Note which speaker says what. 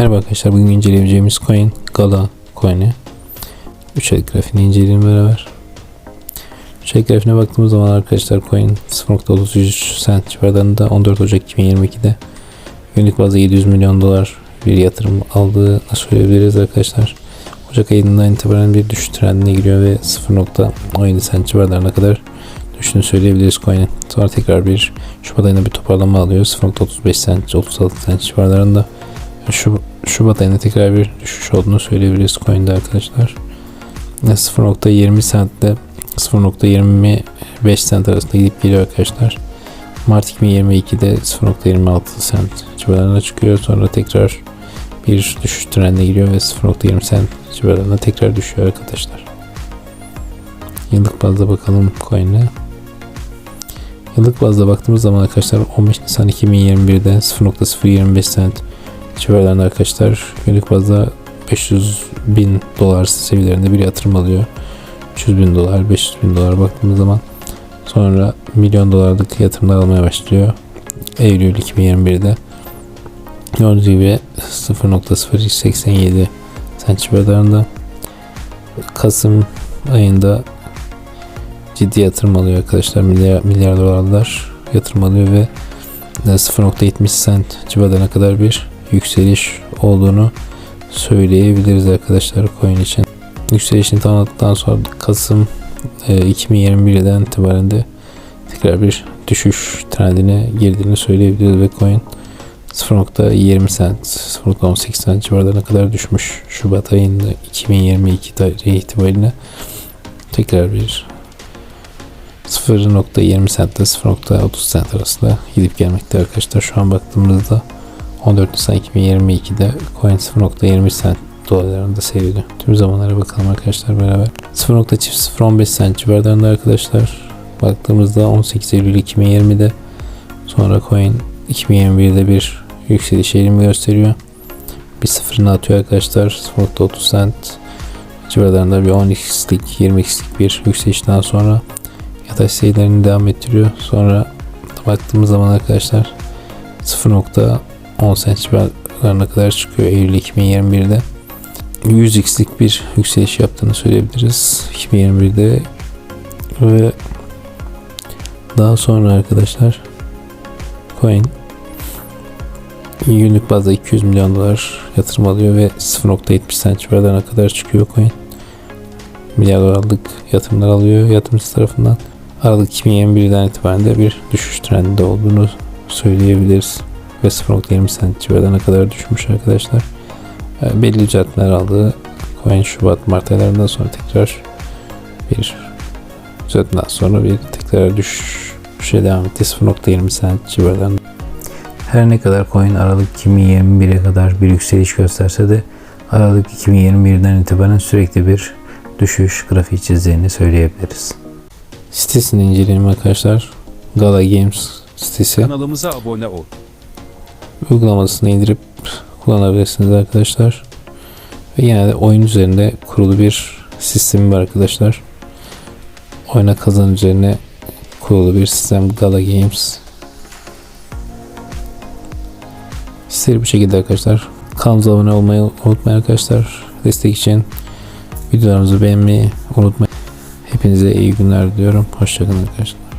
Speaker 1: Merhaba arkadaşlar bugün inceleyeceğimiz coin Gala coin'i. 3 aylık grafiğini inceleyelim beraber. 3 aylık grafiğine baktığımız zaman arkadaşlar coin 0.33 cent civarlarında 14 Ocak 2022'de günlük bazda 700 milyon dolar bir yatırım aldığını söyleyebiliriz arkadaşlar. Ocak ayından itibaren bir düşüş trendine giriyor ve 0.17 cent civarlarına kadar düştüğünü söyleyebiliriz coin'in. Sonra tekrar bir Şubat ayında bir toparlama alıyor. 0.35 cent, 36 cent civarlarında. Şu, Şubat ayında tekrar bir düşüş olduğunu söyleyebiliriz coin'de arkadaşlar. 0.20 cent ile 0.25 cent arasında gidip geliyor arkadaşlar. Mart 2022'de 0.26 cent civarlarına çıkıyor. Sonra tekrar bir düşüş trendine giriyor ve 0.20 cent civarlarına tekrar düşüyor arkadaşlar. Yıllık bazda bakalım coin'e. Yıllık bazda baktığımız zaman arkadaşlar 15 Nisan 2021'de 0.025 cent civarlarında arkadaşlar günlük bazda 500 bin dolar seviyelerinde bir yatırım alıyor. 300 bin dolar, 500 bin dolar baktığımız zaman sonra milyon dolarlık yatırımlar almaya başlıyor. Eylül 2021'de gördüğünüz gibi 0.087 cent civarlarında Kasım ayında ciddi yatırım alıyor arkadaşlar. Milyar, milyar dolarlar yatırım alıyor ve 0.70 cent civarlarına kadar bir yükseliş olduğunu söyleyebiliriz arkadaşlar coin için. Yükselişini tamamladıktan sonra Kasım e, 2021'den itibaren de tekrar bir düşüş trendine girdiğini söyleyebiliriz ve coin 0.20 cent, 0.18 cent civarlarına kadar düşmüş. Şubat ayında 2022 tarihi itibariyle tekrar bir 0.20 cent ile 0.30 cent arasında gidip gelmekte arkadaşlar. Şu an baktığımızda 14 Nisan 2022'de coin 0.20 cent dolarlarında seyrediyor. Tüm zamanlara bakalım arkadaşlar beraber. 0.015 cent civarlarında arkadaşlar. Baktığımızda 18 Eylül 2020'de sonra coin 2021'de bir yükseliş eğilimi gösteriyor. Bir sıfırını atıyor arkadaşlar. 0.30 cent civarlarında bir 10x'lik 20x'lik bir yükselişten sonra yatay seyirlerini devam ettiriyor. Sonra baktığımız zaman arkadaşlar 0.10 cent civarlarına kadar çıkıyor Eylül 2021'de. 100x'lik bir yükseliş yaptığını söyleyebiliriz 2021'de ve daha sonra arkadaşlar coin günlük bazda 200 milyon dolar yatırım alıyor ve 0.70 cent civarlarına kadar çıkıyor coin. Milyar dolarlık yatırımlar alıyor yatırımcı tarafından. Aralık 2021'den itibaren de bir düşüş trendinde olduğunu söyleyebiliriz. Ve 0.20 cent civarlarına kadar düşmüş arkadaşlar. E, belli düzeltmeler aldığı coin Şubat Mart aylarından sonra tekrar bir düzeltmeden sonra bir tekrar düşüşe devam etti. 0.20 cent civarlarında. Her ne kadar coin Aralık 2021'e kadar bir yükseliş gösterse de Aralık 2021'den itibaren sürekli bir düşüş grafiği çizdiğini söyleyebiliriz. Sitesini inceleyelim arkadaşlar. Gala Games sitesi.
Speaker 2: Kanalımıza abone ol.
Speaker 1: Uygulamasını indirip kullanabilirsiniz arkadaşlar. Ve yine de oyun üzerinde kurulu bir sistemi var arkadaşlar. Oyuna kazan üzerine kurulu bir sistem Gala Games. Siteri bu şekilde arkadaşlar. Kanalımıza abone olmayı unutmayın arkadaşlar. Destek için videolarımızı beğenmeyi unutmayın. Hepinize iyi günler diliyorum. Hoşçakalın arkadaşlar.